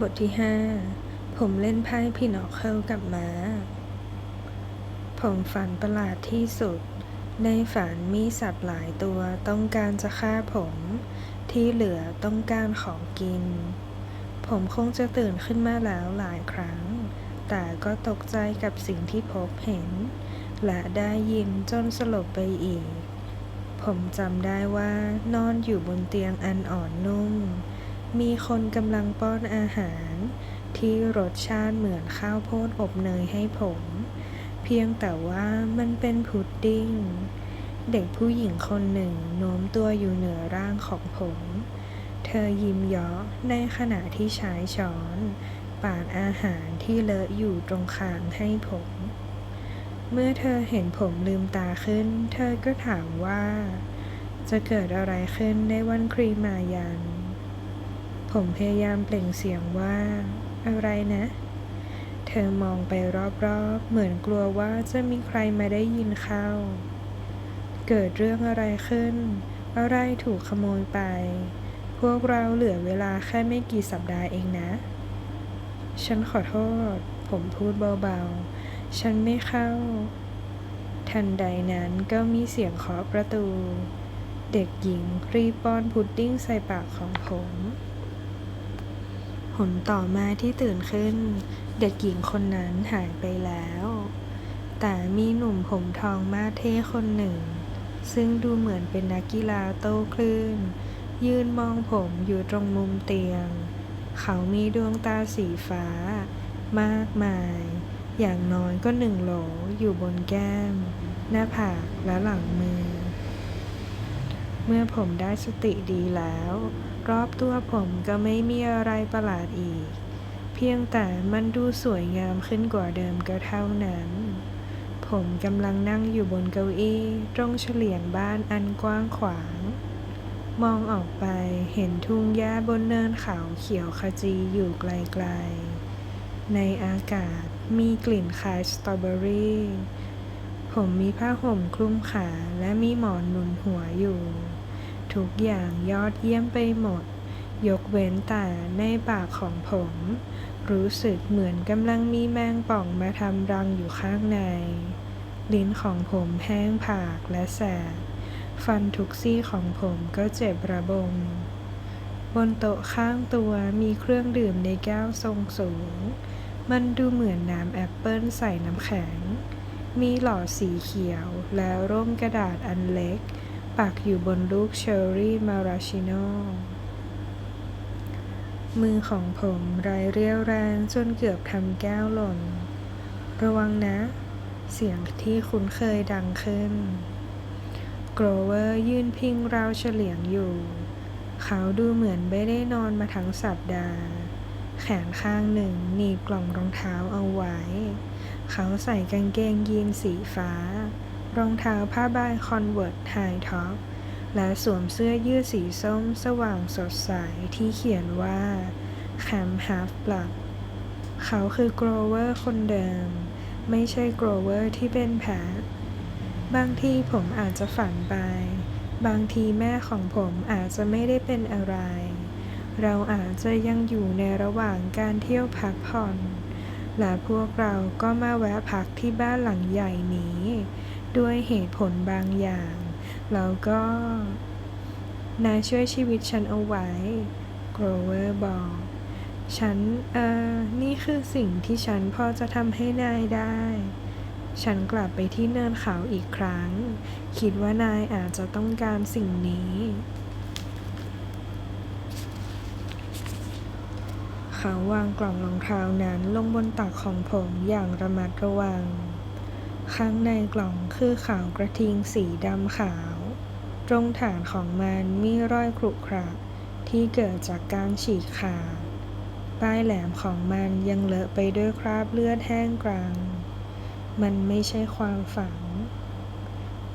บทที่ห้าผมเล่นไพ่พินอคเคิลกับม้า ผมฝันประหลาดที่สุด ในฝันมีสัตว์หลายตัวต้องการจะฆ่าผม ที่เหลือต้องการของกิน ผมคงจะตื่นขึ้นมาแล้วหลายครั้ง แต่ก็ตกใจกับสิ่งที่พบเห็น และได้ยินจนสลบไปอีก ผมจำได้ว่านอนอยู่บนเตียงอันอ่อนนุ่ม มีคนกำลังป้อนอาหาร ที่รสชาติเหมือนข้าวโพดอบเนยให้ผม เพียงแต่ว่ามันเป็นพุดดิ้ง เด็กผู้หญิงคนหนึ่งโน้มตัวอยู่เหนือร่างของผม เธอยิ้มเยาะในขณะที่ใช้ช้อนปาดอาหารที่เลอะอยู่ตรงคางให้ผม เมื่อเธอเห็นผมลืมตาขึ้น เธอก็ถามว่า จะเกิดอะไรขึ้นในวันครีมายัน ผมพยายามเปล่งเสียงว่า อะไรนะ เธอมองไปรอบๆ เหมือนกลัวว่าจะมีใครมาได้ยินเข้า เกิดเรื่องอะไรขึ้น อะไรถูกขโมยไป พวกเราเหลือเวลาแค่ไม่กี่สัปดาห์เองนะ ฉันขอโทษ ผมพูดเบาๆ ฉันไม่เข้า ทันใดนั้นก็มีเสียงเคาะประตู เด็กหญิงรีบป้อนพุดดิ้งใส่ปากของผม ผลต่อมาที่ตื่นขึ้น เด็กหญิงคนนั้นหายไปแล้ว แต่มีหนุ่มผมทองมาเท่คนหนึ่ง ซึ่งดูเหมือนเป็นนักกีฬาโต้คลื่น ยืนมองผมอยู่ตรงมุมเตียง เขามีดวงตาสีฟ้า มากมาย อย่างน้อยก็หนึ่งโหลอยู่บนแก้ม หน้าผากและหลังมือ เมื่อผมได้สติดีแล้ว รอบตัวผมก็ไม่มีอะไรประหลาดอีก เพียงแต่มันดูสวยงามขึ้นกว่าเดิมก็เท่านั้น ผมกำลังนั่งอยู่บนเก้าอี้ตรงเฉลียงบ้านอันกว้างขวาง มองออกไปเห็นทุ่งหญ้าบนเนินเขาเขียวขจีอยู่ไกลๆ ในอากาศมีกลิ่นคล้ายสตรอเบอรี่ ผมมีผ้าห่มคลุมขาและมีหมอนหนุนหัวอยู่ ทุกอย่างยอดเยี่ยมไปหมด ยกเว้นแต่ในปากของผม รู้สึกเหมือนกำลังมีแมงป่องมาทำรังอยู่ข้างใน ลิ้นของผมแห้งผากและแสบ ฟันทุกซี่ของผมก็เจ็บระบม บนโต๊ะข้างตัวมีเครื่องดื่มในแก้วทรงสูง มันดูเหมือนน้ำแอปเปิลใส่น้ำแข็ง มีหลอดสีเขียวและร่มกระดาษอันเล็ก ปักอยู่บนลูกเชอร์รี่มาราชิโนมือของผมไรเรี่ยวแรงจนเกือบทำแก้วหล่น ระวังนะ เสียงที่คุ้นเคยดังขึ้น โกรเวอร์ยืนพิงราวเฉลียงอยู่ เขาดูเหมือนไม่ได้นอนมาทั้งสัปดาห์ แขนข้างหนึ่งหนีบกล่องรองเท้าเอาไว้ เขาใส่กางเกงยีนสีฟ้า รองเท้าผ้าใบคอนเวิร์ตไฮท็อป และสวมเสื้อยืดสีส้มสว่างสดใสที่เขียนว่าแคมฮาฟบลัดเขาคือโกรเวอร์คนเดิม ไม่ใช่โกรเวอร์ที่เป็นแพทบางทีผมอาจจะฝันไป บางทีแม่ของผมอาจจะไม่ได้เป็นอะไร เราอาจจะยังอยู่ในระหว่างการเที่ยวพักผ่อน และพวกเราก็มาแวะพักที่บ้านหลังใหญ่นี้ ด้วยเหตุผลบางอย่าง แล้วก็นายช่วยชีวิตฉันเอาไว้ โกรเวอร์บอก ฉัน เอ่อ นี่คือสิ่งที่ฉันพอจะทำให้นายได้ ฉันกลับไปที่เนินเขาอีกครั้ง คิดว่านายอาจจะต้องการสิ่งนี้ เขาวางกล่องรองเท้านั้นลงบนตักของผมอย่างระมัดระวัง ข้างในกล่องคือขาวกระทิงสีดำขาว ตรงฐานของมันมีรอยขรุขระที่เกิดจากการฉีกขาดปลายแหลมของมันยังเลอะไปด้วยคราบเลือดแห้งกรัง มันไม่ใช่ความฝัน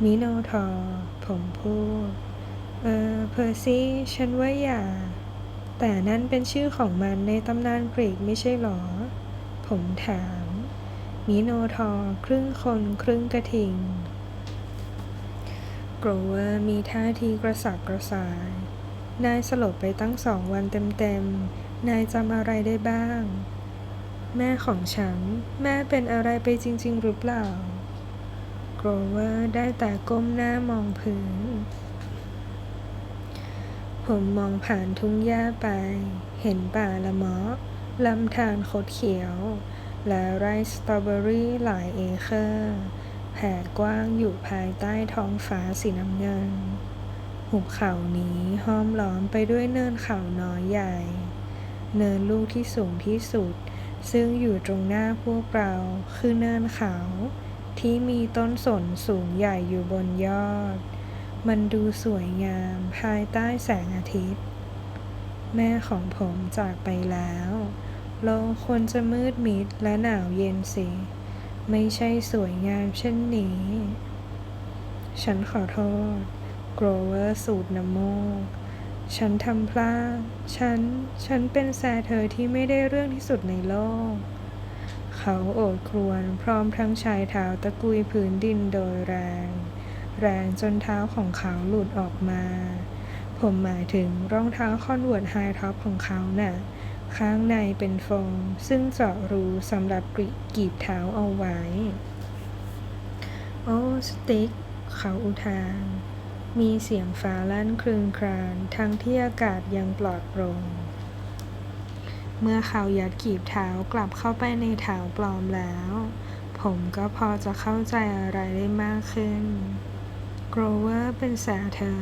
มิโนทอร์ผมพูด เออ เพอร์ซี่ ฉันว่าอย่า แต่นั่นเป็นชื่อของมันในตำนานกรีกไม่ใช่หรอ ผมถาม มิโนทอร์ครึ่งคนครึ่งกระทิง โกรเวอร์มีท่าทีกระสับกระส่าย นายสลบไปตั้งสองวันเต็มๆ นายจำอะไรได้บ้าง แม่ของฉัน แม่เป็นอะไรไปจริง ๆ หรือเปล่า โกรเวอร์ได้แต่ก้มหน้ามองพื้นผมมองผ่านทุ่งหญ้าไป เห็นป่าละเมาะลำธารคดเขียว และไร่สตรอเบอรี่หลายเอเคอร์ แผ่กว้างอยู่ภายใต้ท้องฟ้าสีน้ำเงิน หุบเขานี้ห้อมล้อมไปด้วยเนินเขาน้อยใหญ่ เนินลูกที่สูงที่สุด ซึ่งอยู่ตรงหน้าพวกเราคือเนินเขา ที่มีต้นสนสูงใหญ่อยู่บนยอด มันดูสวยงามภายใต้แสงอาทิตย์ แม่ของผมจากไปแล้ว โลกควรจะมืดมิดและหนาวเย็นสิ ไม่ใช่สวยงามเช่นนี้ ฉันขอโทษโกรเวอร์สูดน้ำมูก ฉันทำพลาด ฉัน ฉันเป็นแซเธอที่ไม่ได้เรื่องที่สุดในโลก เขาโอดครวญพร้อมทั้งชายเท้าตะกุยพื้นดินโดยแรง แรงจนเท้าของเขาหลุดออกมา ผมหมายถึงรองเท้าคอนเวิร์ตไฮท็อปของเขาน่ะ ข้างในเป็นโฟมซึ่งเจาะรูสำหรับกรีกีบเท้าเอาไว้ โอ้สติ๊ก เขาอุทาน มีเสียงฟ้าลั่นครืนครานทั้งที่อากาศยังปลอดโปร่งเมื่อเขายัดกีบเท้ากลับเข้าไปในเท้าปลอมแล้ว ผมก็พอจะเข้าใจอะไรได้มากขึ้น โกรเวอร์เป็นแสเธอ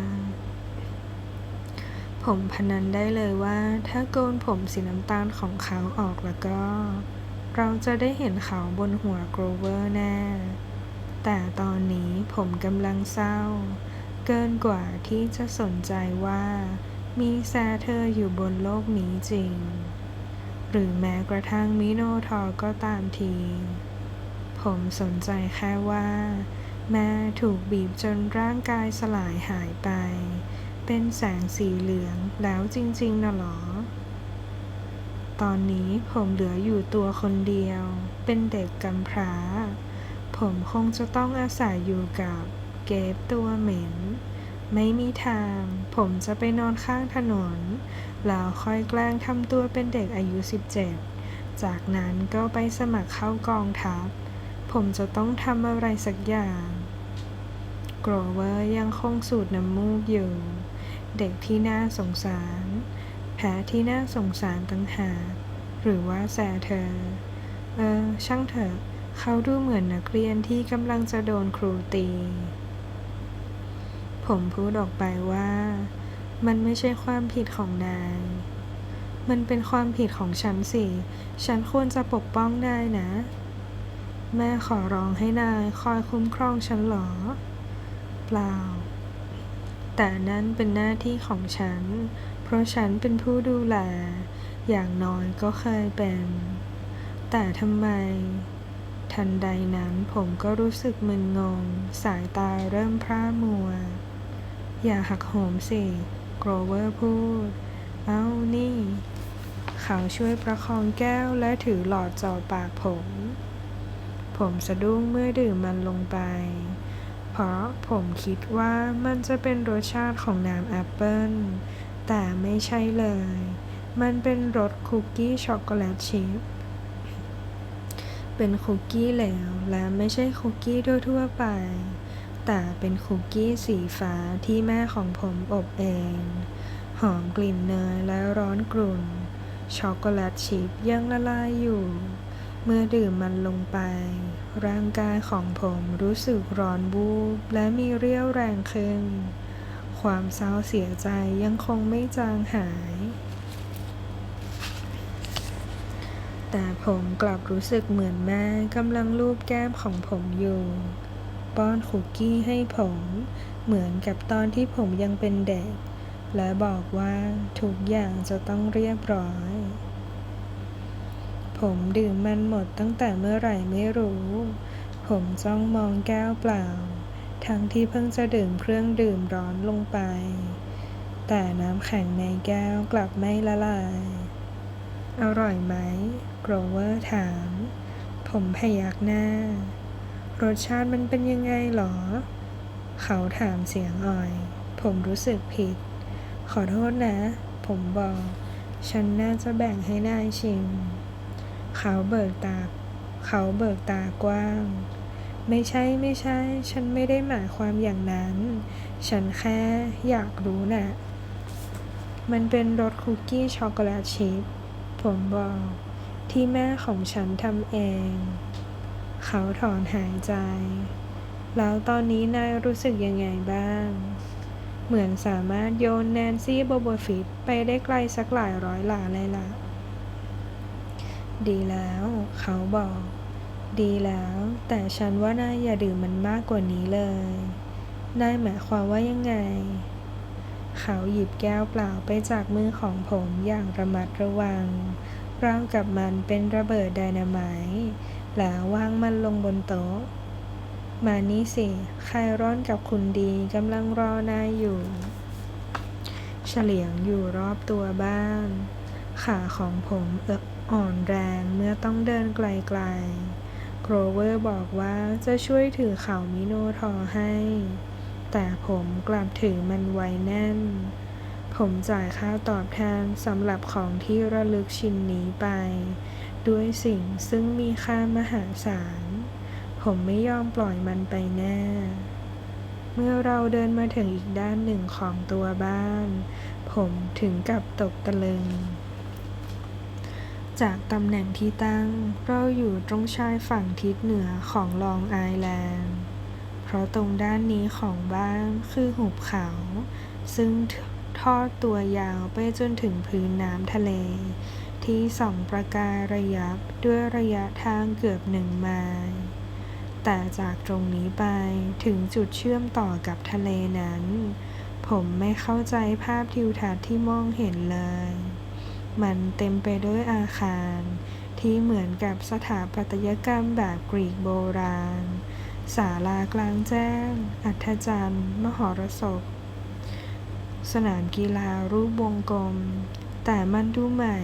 ผมพนันได้เลยว่า ถ้าโกนผมสีน้ำตาลของเขาออกแล้วก็ เราจะได้เห็นเขาบนหัวโกรเวอร์แน่ แต่ตอนนี้ผมกำลังเศร้า เกินกว่าที่จะสนใจว่า มีแซเธออยู่บนโลกนี้จริง หรือแม้กระทั่งมิโนทอร์ก็ตามที ผมสนใจแค่ว่า แม่ถูกบีบจนร่างกายสลายหายไป เป็นแสงสีเหลืองแล้วจริงๆนะหรอ ตอนนี้ผมเหลืออยู่ตัวคนเดียว เป็นเด็กกำพร้า ผมคงจะต้องอาศัยอยู่กับเกฟตัวเหม็น ไม่มีทาง ผมจะไปนอนข้างถนน แล้วค่อยแกล้งทำตัวเป็นเด็กอายุ 17 จากนั้นก็ไปสมัครเข้ากองทัพ ผมจะต้องทำอะไรสักอย่างโกรเวอร์ยังคงสูดน้ำมูกอยู่ เด็กที่น่าสงสารแพ้ที่น่าสงสารตั้งหากหรือว่าแสเธอ เออ ช่างเถอะ เขาดูเหมือนนักเรียนที่กำลังจะโดนครูตี ผมพูดออกไปว่า มันไม่ใช่ความผิดของนาย มันเป็นความผิดของฉันสิ ฉันควรจะปกป้องนายนะ แม่ขอร้องให้นายคอยคุ้มครองฉันหรอ เปล่า แต่นั่นเป็นหน้าที่ของฉัน เพราะฉันเป็นผู้ดูแล อย่างน้อยก็เคยเป็น แต่ทำไม ทันใดนั้นผมก็รู้สึกมึนงง สายตาเริ่มพร่ามัว อย่าหักโหมสิโกรเวอร์พูด เอ้า นี่ เขาช่วยประคองแก้วและถือหลอดจ่อปากผม ผมสะดุ้งเมื่อดื่มมันลงไป ราะผมคิดว่ามันจะเป็นรสชาติของน้ำแอปเปิลแต่ไม่ใช่เลย มันเป็นรสคุกกี้ช็อกโกแลตชิพเป็นคุกกี้เหลวและไม่ใช่คุกกี้ทั่วๆไป แต่เป็นคุกกี้สีฟ้าที่แม่ของผมอบเอง หอมกลิ่นเนยและร้อนกรุ่น ช็อกโกแลตชิพยังละลายอยู่ เมื่อดื่มมันลงไป ร่างกายของผมรู้สึกร้อนบูบและมีเรี่ยวแรงขึ้น ความเศร้าเสียใจยังคงไม่จางหาย แต่ผมกลับรู้สึกเหมือนแม่กำลังลูบแก้มของผมอยู่ ป้อนคุกกี้ให้ผม เหมือนกับตอนที่ผมยังเป็นเด็ก และบอกว่าทุกอย่างจะต้องเรียบร้อย ผมดื่มมันหมดตั้งแต่เมื่อไหร่ไม่รู้ ผมจ้องมองแก้วเปล่า ทั้งที่เพิ่งจะดื่มเครื่องดื่มร้อนลงไป แต่น้ำแข็งในแก้วกลับไม่ละลาย อร่อยไหมโกรเวอร์ถาม ผมพยักหน้า รสชาติมันเป็นยังไงหรอ เขาถามเสียงอ่อย ผมรู้สึกผิด ขอโทษนะ ผมบอก ฉันน่าจะแบ่งให้นายชิม เขาเบิกตา เขาเบิกตากว้าง ไม่ใช่ไม่ใช่ ฉันไม่ได้หมายความอย่างนั้น ฉันแค่อยากรู้น่ะ มันเป็นรสคุกกี้ช็อกโกแลตชิพ ผมบอก ที่แม่ของฉันทำเอง เขาถอนหายใจ แล้วตอนนี้นายรู้สึกยังไงบ้างเหมือนสามารถโยนแนนซี่โบโบฟิตไปได้ไกลสักหลายร้อยหลาเลยล่ะ ดีแล้ว เขาบอก ดีแล้ว แต่ฉันว่านายอย่าดื่มมันมากกว่านี้เลย นายหมายความว่ายังไง เขาหยิบแก้วเปล่าไปจากมือของผมอย่างระมัดระวังราวกับมันเป็นระเบิดไดนาไมต์แล้ววางมันลงบนโต๊ะ มานี่สิใครร้อนกับคุณดีกำลังรอนายอยู่ เฉลียงอยู่รอบตัวบ้าน ขาของผมเอิก อ่อนแรงเมื่อต้องเดินไกลๆโกรเวอร์บอกว่าจะช่วยถือเข่ามิโนทอให้ แต่ผมกลับถือมันไว้แน่น ผมจ่ายค่าตอบแทนสำหรับของที่ระลึกชิ้นนี้ไป ด้วยสิ่งซึ่งมีค่ามหาศาล ผมไม่ยอมปล่อยมันไปแน่ เมื่อเราเดินมาถึงอีกด้านหนึ่งของตัวบ้าน ผมถึงกับตกตะลึง จากตำแหน่งที่ตั้ง เราอยู่ตรงชายฝั่งทิศเหนือของลองไอแลนด์ เพราะตรงด้านนี้ของบ้านคือหุบเขา ซึ่งทอดตัวยาวไปจนถึงพื้นน้ำทะเล ที่ส่องประกายระยับด้วยระยะทางเกือบหนึ่งไมล์แต่จากตรงนี้ไปถึงจุดเชื่อมต่อกับทะเลนั้น ผมไม่เข้าใจภาพทิวทัศน์ที่มองเห็นเลย มันเต็มไปด้วยอาคาร ที่เหมือนกับสถาปัตยกรรมแบบกรีกโบราณ ศาลากลางแจ้ง อัฐจันทร์ มหรสพ สนามกีฬารูปวงกลม แต่มันดูใหม่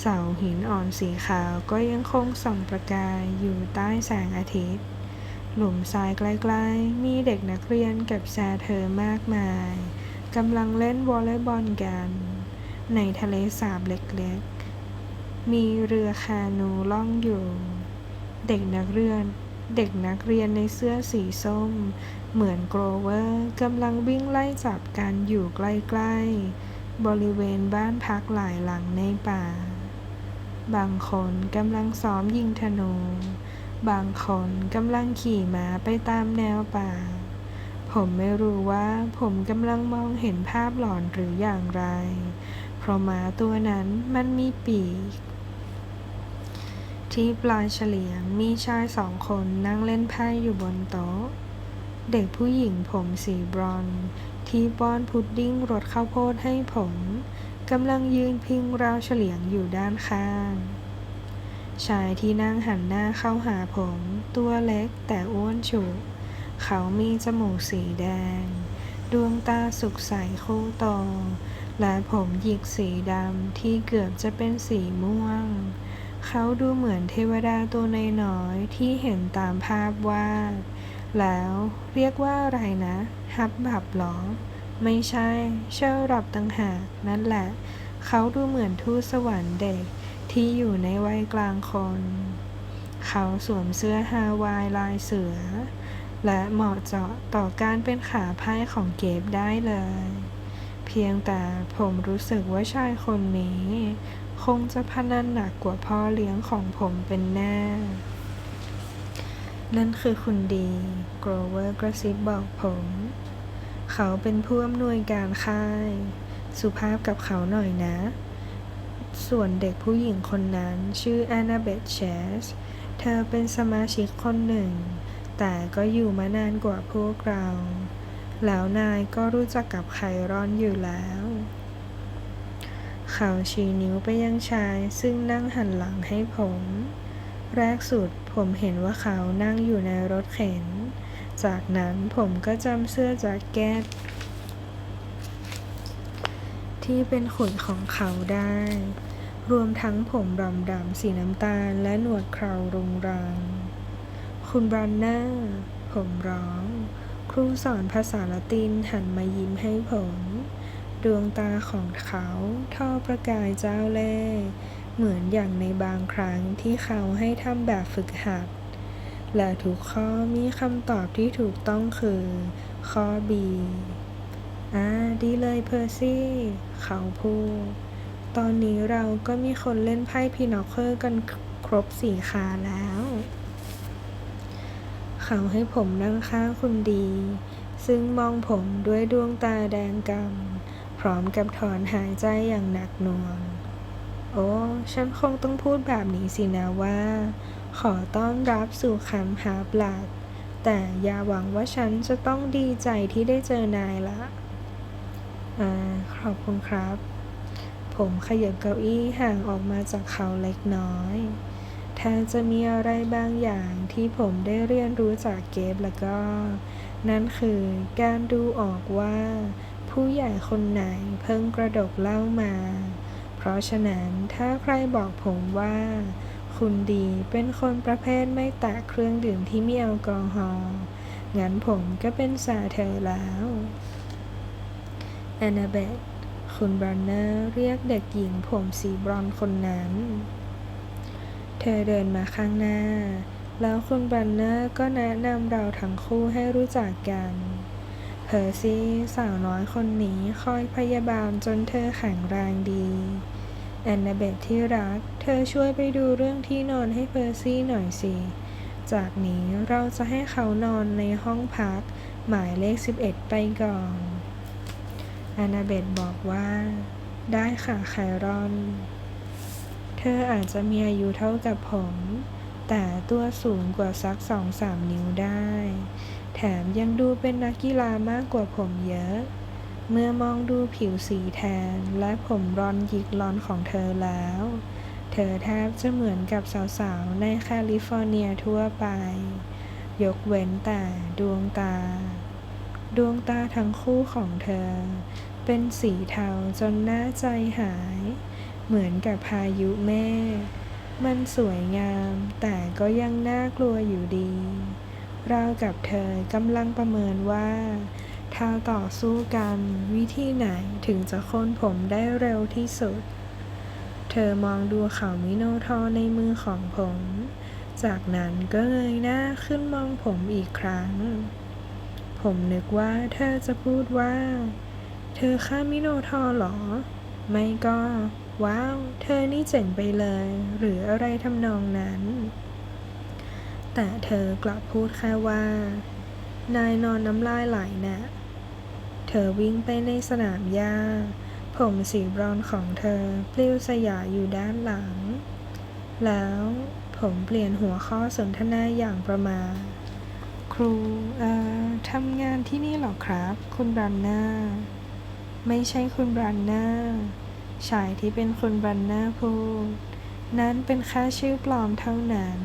เสาหินอ่อนสีขาวก็ยังคงส่องประกายอยู่ใต้แสงอาทิตย์ หลุมทรายใกล้ๆ มีเด็กนักเรียนกับแซเธอมากมายกำลังเล่นวอลเลย์บอลกัน ในทะเลสาบเล็กๆ มีเรือคานูล่องอยู่ เด็กนักเรียน เด็กนักเรียนในเสื้อสีส้ม เหมือนโกรเวอร์กำลังวิ่งไล่จับกันอยู่ใกล้ๆ บริเวณบ้านพักหลายหลังในป่า บางคนกำลังซ้อมยิงธนู บางคนกำลังขี่ม้าไปตามแนวป่าผมไม่รู้ว่าผมกำลังมองเห็นภาพหลอนหรืออย่างไร เพราะม้าตัวนั้นมันมีปีก ที่ปลายเฉลียงมีชายสองคนนั่งเล่นไพ่อยู่บนโต๊ะ เด็กผู้หญิงผมสีบรอนซ์ที่ป้อนพุดดิ้งรสข้าวโพดให้ผมกำลังยืนพิงราวเฉลียงอยู่ด้านข้าง ชายที่นั่งหันหน้าเข้าหาผม ตัวเล็กแต่อ้วนฉุเขามีจมูกสีแดง ดวงตาสุกใสคู่โต และผมหยิกสีดำที่เกือบจะเป็นสีม่วง เขาดูเหมือนเทวดาตัวน้อยๆที่เห็นตามภาพวาด แล้วเรียกว่าอะไรนะ ฮับบับหรอ ไม่ใช่ เชอร์รับต่างหากนั่นแหละ เขาดูเหมือนทูตสวรรค์เด็กที่อยู่ในวัยกลางคน เขาสวมเสื้อฮาวายลายเสือ และเหมาะเจาะต่อการเป็นขาไพ่ของเกฟได้เลย เพียงแต่ผมรู้สึกว่าชายคนนี้ คงจะพนันหนักกว่าพ่อเลี้ยงของผมเป็นแน่ นั่นคือคุณดีโกรเวอร์กระซิบบอกผม เขาเป็นผู้อำนวยการค่าย สุภาพกับเขาหน่อยนะ ส่วนเด็กผู้หญิงคนนั้นชื่อแอนนาเบธเชส เธอเป็นสมาชิกคนหนึ่ง แต่ก็อยู่มานานกว่าพวกเรา แล้วนายก็รู้จักกับไครอนอยู่แล้ว เขาชี้นิ้วไปยังชายซึ่งนั่งหันหลังให้ผม แรกสุดผมเห็นว่าเขานั่งอยู่ในรถเข็น จากนั้นผมก็จำเสื้อแจ็คเก็ตที่เป็นขุนของเขาได้ รวมทั้งผมรำดำสีน้ำตาลและหนวดเครารุงรัง คุณบรันเนอร์ ผมร้อง ครูสอนภาษาละตินหันมายิ้มให้ผม ดวงตาของเขาทอประกายเจ้าเล่ห์เหมือนอย่างในบางครั้งที่เขาให้ทำแบบฝึกหัด และทุกข้อมีคำตอบที่ถูกต้องคือ ข้อ B อ่าดีเลยเพอร์ซี่ เขาพูด ตอนนี้เราก็มีคนเล่นไพ่พีนอคเคอร์กันครบสี่ขาแล้ว เขาให้ผมนั่งข้างคุณดี ซึ่งมองผมด้วยดวงตาแดงกำพร้อมกับถอนหายใจอย่างหนักหน่วง โอ้ ฉันคงต้องพูดแบบนี้สินะว่า ขอต้อนรับสู่คำหาบลัดแต่อย่าหวังว่าฉันจะต้องดีใจที่ได้เจอนายละอ่าขอบคุณครับ ผมขยับเก้าอี้ห่างออกมาจากเขาเล็กน้อย้าจะมีอะไรบางอย่างที่ผมได้เรียนรู้จากเกฟแล้วก็ นั่นคือการดูออกว่า ผู้ใหญ่คนไหนเพิ่งกระดกเหล้ามา เพราะฉะนั้นถ้าใครบอกผมว่า คุณดีเป็นคนประเภทไม่แตะเครื่องดื่มที่มีแอลกอฮอล์งั้นผมก็เป็นสาเธอแล้วแอนนาเบตคุณบรันเนอร์เรียกเด็กหญิงผมสีบรอนคนนั้น เธอเดินมาข้างหน้า แล้วคุณบรันเนอร์ก็แนะนำเราทั้งคู่ให้รู้จักกัน เพอร์ซี่สาวน้อยคนนี้คอยพยาบาลจนเธอแข็งแรงดี แอนนาเบตที่รัก เธอช่วยไปดูเรื่องที่นอนให้เพอร์ซี่หน่อยสิ จากนี้เราจะให้เขานอนในห้องพัก หมายเลข 11 ไปก่อน แอนนาเบตบอกว่า ได้ค่ะไครอน ธออาจจะมีอายุเท่ากับผม แต่ตัวสูงกว่าสักสองสามนิ้วได้ แถมยังดูเป็นนักกีฬามากกว่าผมเยอะ เมื่อมองดูผิวสีแทนและผมรอนหยิกลอนของเธอแล้ว เธอแทบจะเหมือนกับสาวๆ ในแคลิฟอร์เนียทั่วไป ยกเว้นแต่ดวงตา ดวงตาทั้งคู่ของเธอ เป็นสีเทาจนน่าใจหาย เหมือนกับพายุเมฆมันสวยงามแต่ก็ยังน่ากลัวอยู่ดี เรากับเธอกำลังประเมินว่าถ้าต่อสู้กันวิธีไหนถึงจะโค้นผมได้เร็วที่สุด เธอมองดูเขามิโนทอในมือของผม จากนั้นก็เงยหน้าขึ้นมองผมอีกครั้ง ผมนึกว่าเธอจะพูดว่า เธอฆ่ามิโนทอเหรอ ไม่ก็ ว้าว เธอนี่เจ๋งไปเลย หรืออะไรทำนองนั้น แต่เธอกลับพูดแค่ว่า นายนอนน้ำลายไหลนะ่ะ เธอวิ่งไปในสนามหญ้า ผมสีบรอนของเธอปลิวสยายอยู่ด้านหลัง แล้วผมเปลี่ยนหัวข้อสนทนาอย่างประมาทครูเอ่อทำงานที่นี่เหรอครับ คุณบรันนอร์ไม่ใช่คุณบรันนอร์ ชายที่เป็นคุณบรันเนอร์พูด นั้นเป็นแค่ชื่อปลอมเท่านั้น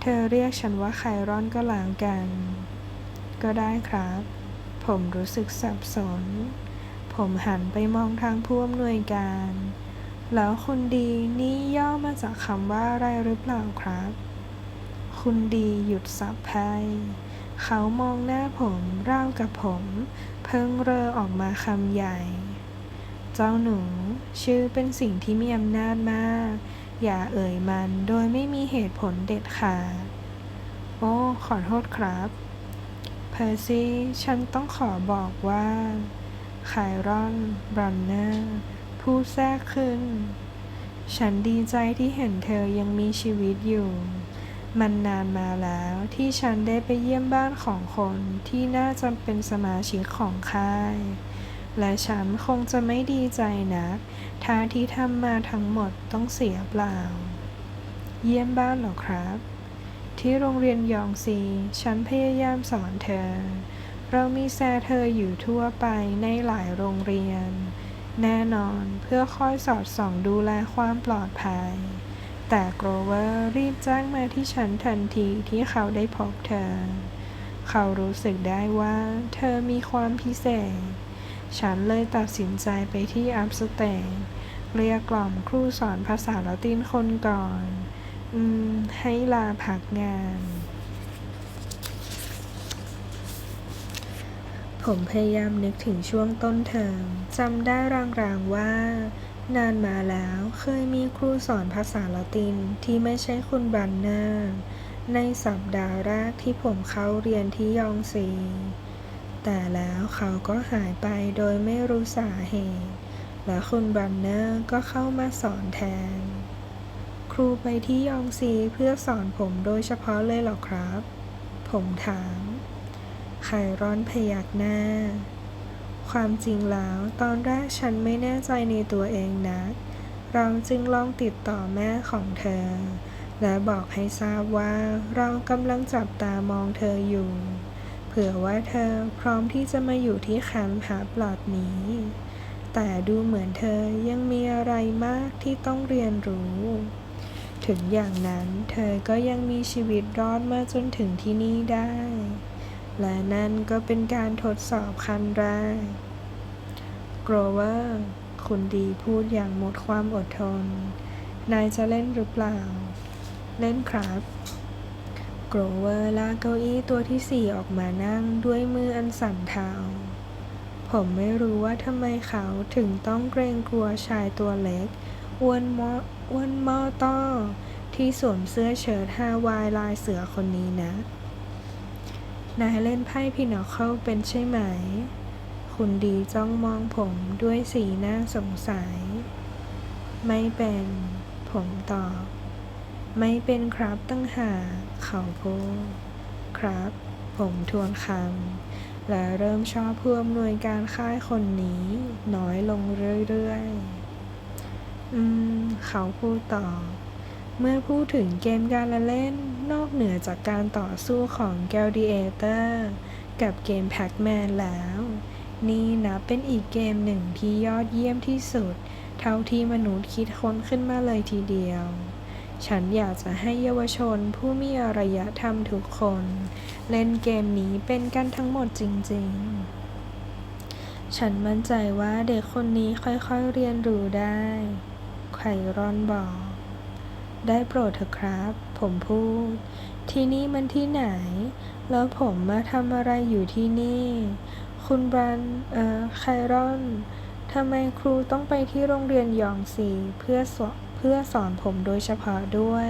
เธอเรียกฉันว่าไครอนก็แล้วกัน ก็ได้ครับ ผมรู้สึกสับสน ผมหันไปมองทางผู้อำนวยการ แล้วคุณดีนี่ย่อมาจากคำว่าอะไรหรือเปล่าครับ คุณดีหยุดสับไพเขามองหน้าผมราวกับผม เพิ่งเรอออกมาคำใหญ่ เจ้าหนู ชื่อเป็นสิ่งที่มีอำนาจมาก อย่าเอ่ยมันโดยไม่มีเหตุผลเด็ดขาด โอ้ ขอโทษครับ เพอร์ซี่ ฉันต้องขอบอกว่าไครอนบรันเนอร์พูดแทรกขึ้น ฉันดีใจที่เห็นเธอยังมีชีวิตอยู่ มันนานมาแล้วที่ฉันได้ไปเยี่ยมบ้านของคนที่น่าจะเป็นสมาชิกของค่าย และฉันคงจะไม่ดีใจนักถ้าที่ทำมาทั้งหมดต้องเสียเปล่า เยี่ยมบ้านเหรอครับ ที่โรงเรียนยองซี ฉันพยายามสอนเธอ เรามีแซเธออยู่ทั่วไปในหลายโรงเรียน แน่นอนเพื่อคอยสอดส่องดูแลความปลอดภัย แต่โกรเวอร์รีบแจ้งมาที่ฉันทันทีที่เขาได้พบเธอ เขารู้สึกได้ว่า เธอมีความพิเศษ ฉันเลยตัดสินใจไปที่อัพสเตทเรียกกล่อมครูสอนภาษาละตินคนก่อน อืม ให้ลาพักงาน ผมพยายามนึกถึงช่วงต้นเทอมจำได้รางๆว่า นานมาแล้วเคยมีครูสอนภาษาละตินที่ไม่ใช่คุณบันเนอร์ในสัปดาห์แรกที่ผมเข้าเรียนที่ยองซี แต่แล้วเขาก็หายไปโดยไม่รู้สาเหตุ และคุณบรันเนอร์ก็เข้ามาสอนแทน ครูไปที่ยองซีเพื่อสอนผมโดยเฉพาะเลยเหรอครับ ผมถามไคร้อนพยักหน้า ความจริงแล้วตอนแรกฉันไม่แน่ใจในตัวเองนะ เราจึงลองติดต่อแม่ของเธอ และบอกให้ทราบว่าเรากำลังจับตามองเธออยู่ เผื่อว่าเธอพร้อมที่จะมาอยู่ที่แคมป์หาปลอดนี้ แต่ดูเหมือนเธอยังมีอะไรมากที่ต้องเรียนรู้ ถึงอย่างนั้นเธอก็ยังมีชีวิตรอดมาจนถึงที่นี่ได้ และนั่นก็เป็นการทดสอบขั้นแรกโกรเวอร์คุณดีพูดอย่างหมดความอดทน นายจะเล่นหรือเปล่า เล่นครับ โกรเวอร์ลากเก้าอี้ตัวที่สี่ออกมานั่งด้วยมืออันสั่นเทาผมไม่รู้ว่าทำไมเขาถึงต้องเกรงกลัวชายตัวเล็กอ้วนมออ้วนมอต้อที่สวมเสื้อเชิ้ตฮาวายลายเสือคนนี้นะ นายเล่นไพ่พินอเคิลเป็นใช่ไหม คุณดีจ้องมองผมด้วยสีหน้าสงสัย ไม่เป็น ผมตอบ ไม่เป็นครับตั้งหาเขาพูดครับ ผมทวนคำและเริ่มชอบผู้อำนวยการค่ายคนนี้ น้อยลงเรื่อยๆ อืม เขาพูดต่อ เมื่อพูดถึงเกมการละเล่น นอกเหนือจากการต่อสู้ของ Gladiator กับเกม Pac-Man แล้ว นี่นะเป็นอีกเกมหนึ่งที่ยอดเยี่ยมที่สุด เท่าที่มนุษย์คิดค้นขึ้นมาเลยทีเดียว ฉันอยากจะให้เยาวชนผู้มีอารยธรรมทุกคน เล่นเกมนี้เป็นกันทั้งหมดจริงๆ ฉันมั่นใจว่าเด็กคนนี้ค่อยๆเรียนรู้ได้ไครอนบอก ได้โปรดเถอะครับ ผมพูด ที่นี่มันที่ไหน แล้วผมมาทำอะไรอยู่ที่นี่ คุณบรัน เอ่อ ไครอนทำไมครูต้องไปที่โรงเรียนยองซีเพื่อสอน เพื่อสอนผมโดยเฉพาะด้วย